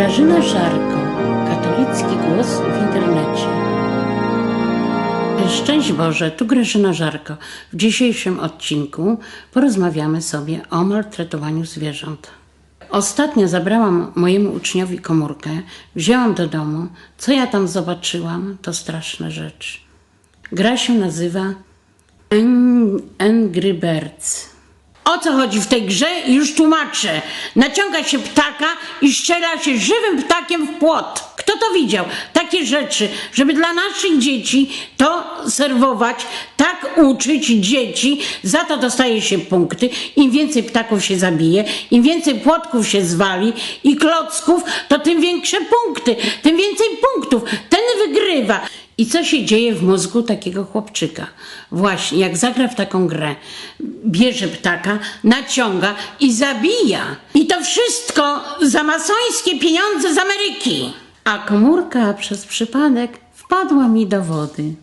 Grażyna Żarko, katolicki głos w internecie. Szczęść Boże, tu Grażyna Żarko. W dzisiejszym odcinku porozmawiamy sobie o maltretowaniu zwierząt. Ostatnio zabrałam mojemu uczniowi komórkę, wzięłam do domu. Co ja tam zobaczyłam, to straszna rzecz. Gra się nazywa Ang- Angry Birds. O co chodzi w tej grze? Już tłumaczę. Naciąga się ptaka i strzela się żywym ptakiem w płot. Kto to widział? Takie rzeczy, żeby dla naszych dzieci to serwować, tak uczyć dzieci, za to dostaje się punkty. Im więcej ptaków się zabije, im więcej płotków się zwali i klocków, to tym większe punkty, tym więcej punktów. Ten wygrywa. I co się dzieje w mózgu takiego chłopczyka? Właśnie, jak zagra w taką grę, bierze ptaka, naciąga i zabija. I to wszystko za masońskie pieniądze z Ameryki. A komórka przez przypadek wpadła mi do wody.